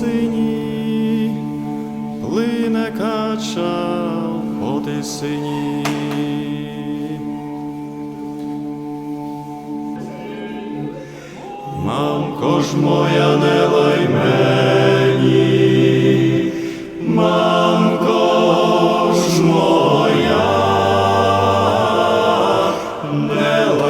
по плине кача по тисині. Мамко ж моя не лай мені, мамко ж моя, не лай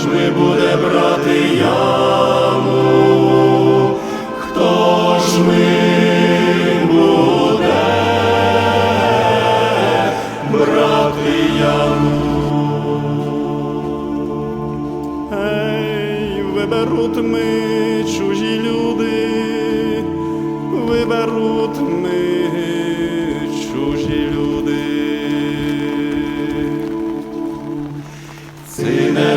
Ми буде брати яму?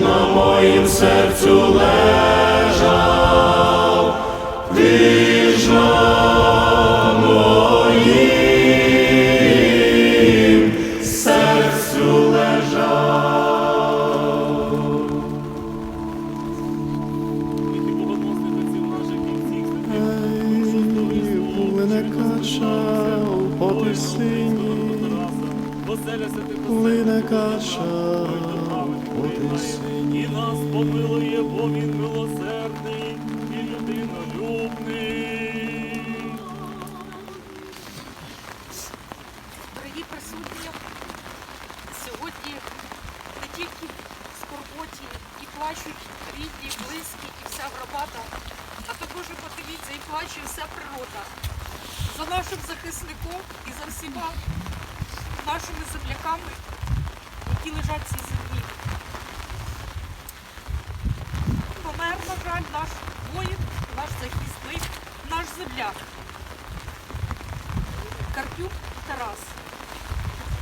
На моїм серцю лежав, ти ж на моїм серцю лежав. Ей, плине кача по тисині, плине кача. І нас помилує, бо він милосердний і людинолюбний. Дорогі присутні, сьогодні не тільки в скорботі і плачуть рідні, близькі і вся громада, а також і подивіться, і плаче вся природа за нашим захисником і за всіма нашими земляками, які лежать в цій землі. Помер, наш воїн, наш захисник, наш земляк. Карпюк Тарас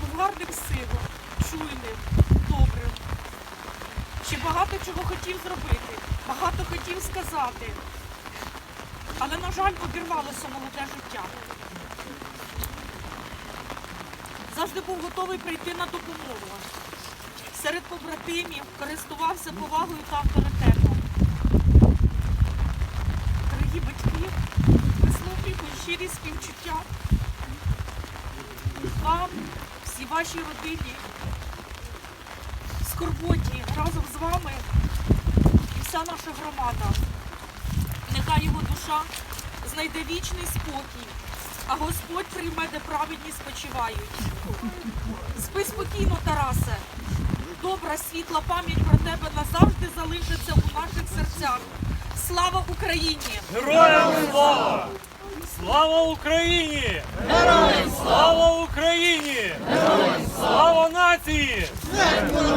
був гарним сином, чуйним, добрим. Ще багато чого хотів зробити, багато хотів сказати. Але, на жаль, обірвалося молоде життя. Завжди був готовий прийти на допомогу. Серед побратимів користувався повагою та авторитетом. Вашій родині, в скорботі разом з вами і вся наша громада. Нехай його душа знайде вічний спокій, а Господь прийме, де праведні спочивають. Спи спокійно, Тарасе. Добра, світла пам'ять про тебе назавжди залишиться у наших серцях. Слава Україні! Героям слава! Слава Україні! Героям слава Україні! Героям слава нації! Ей, плине